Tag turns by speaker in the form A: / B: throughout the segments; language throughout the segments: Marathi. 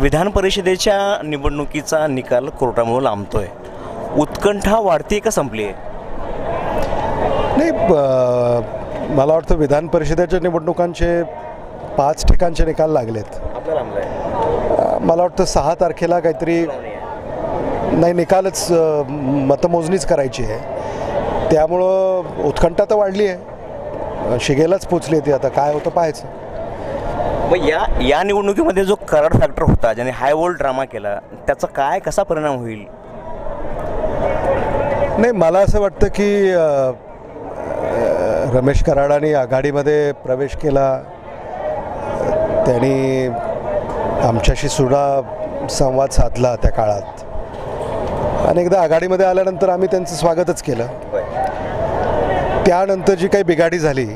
A: विधान परिषदेच्या निवडणुकीचा निकाल कोर्टामुळे लांबतोय. उत्कंठा वाढती का संपली आहे
B: नाही मला वाटतं विधान परिषदेच्या निवडणुकांचे पाच ठिकाणचे निकाल लागलेत. मला वाटतं सहा तारखेला काहीतरी नाही निकालच मतमोजणीच करायची आहे. त्यामुळं उत्कंठा तर वाढली आहे शिगेलाच पोचली ती आता. काय होतं पाहायचं.
A: मग या या निवडणुकीमध्ये जो कराड फॅक्टर होता ज्याने हाय वोल्ड ड्रामा केला त्याचा काय कसा परिणाम होईल?
B: नाही मला असं वाटतं की रमेश कराडांनी आघाडीमध्ये प्रवेश केला. त्यांनी आमच्याशी सुद्धा संवाद साधला त्या काळात. आणि एकदा आघाडीमध्ये आल्यानंतर आम्ही त्यांचं स्वागतच केलं. त्यानंतर जी काही बिघाडी झाली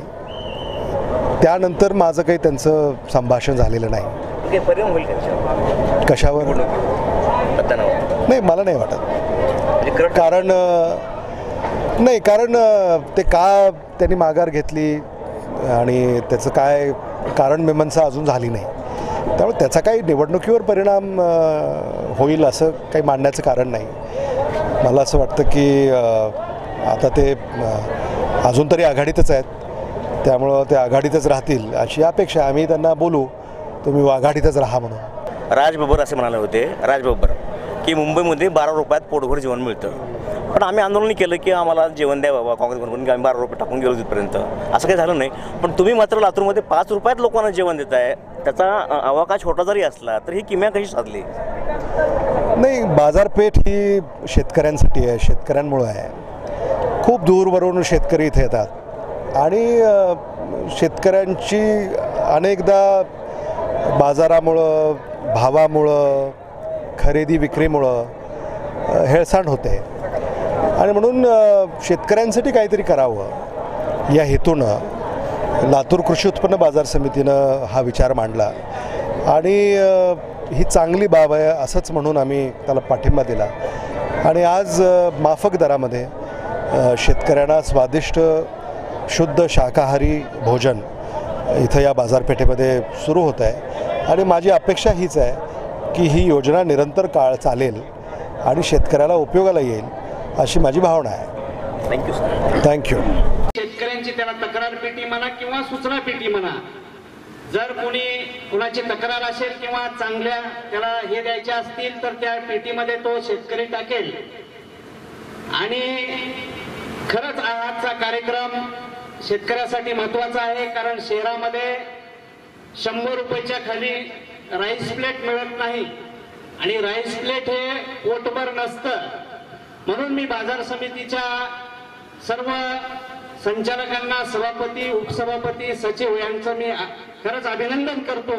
B: त्यानंतर माझं काही त्यांचं संभाषण झालेलं नाही.
A: परिणाम होईल?
B: कशावर? नाही मला नाही वाटत.
A: म्हणजे
B: कारण नाही कारण ते का त्यांनी माघार घेतली आणि त्याचं काय कारण मीमांसा अजून झाली नाही. त्यामुळे त्याचा काही निवडणुकीवर परिणाम होईल असं काही मांडण्याचं कारण नाही. मला असं वाटतं की आता ते अजून तरी आघाडीतच आहेत. त्यामुळं ते आघाडीतच राहतील अशी अपेक्षा आहे. आम्ही त्यांना बोलू तुम्ही आघाडीतच राहा म्हणून.
A: राज बब्बर असे म्हणाले होते राज बब्बर की मुंबईमध्ये बारा रुपयात पोटभर जेवण मिळतं. पण आम्ही आंदोलन केलं की आम्हाला जेवण द्या बाबा काँग्रेस म्हणून आम्ही बारा रुपये टाकून गेलो तिथपर्यंत. असं काही झालं नाही पण तुम्ही मात्र लातूरमध्ये पाच रुपयात लोकांना जेवण देताय. त्याचा अ, आवाका छोटा जरी असला तर ही किम्या कशी साधली?
B: नाही बाजारपेठ ही शेतकऱ्यांसाठी आहे शेतकऱ्यांमुळं आहे. खूप दूरवरून शेतकरी इथे येतात. आणि शेतकऱ्यांची अनेकदा बाजारामुळं भावामुळं खरेदी विक्रीमुळं हेळसांड होते. आणि म्हणून शेतकऱ्यांसाठी काहीतरी करावं या हेतूनं लातूर कृषी उत्पन्न बाजार समितीनं हा विचार मांडला. आणि ही चांगली बाब आहे असंच म्हणून आम्ही त्याला पाठिंबा दिला. आणि आज माफक दरामध्ये शेतकऱ्यांना स्वादिष्ट शुद्ध शाकाहारी भोजन इथं या बाजारपेठेमध्ये सुरू होत आहे. आणि माझी अपेक्षा हीच आहे की ही योजना निरंतर काळ चालेल आणि शेतकऱ्याला उपयोगाला येईल अशी माझी भावना आहे.
A: थँक्यू सर
B: थँक्यू
C: शेतकऱ्यांची त्याला तक्रार पेटी म्हणा किंवा सूचना पेटी म्हणा जर कोणी कुणाची तक्रार असेल किंवा चांगल्या त्याला हे द्यायचे असतील तर त्या पेटीमध्ये तो शेतकरी टाकेल. आणि खरंच आजचा कार्यक्रम शेतकऱ्यासाठी महत्त्वाचा आहे कारण शहरामध्ये शंभर रुपयाच्या खाली राईस प्लेट मिळत नाही. आणि राईस प्लेट हे पोटभर नसतं. म्हणून मी बाजार समितीच्या सर्व संचालकांना सभापती उपसभापती सचिव यांचं मी खरंच अभिनंदन करतो.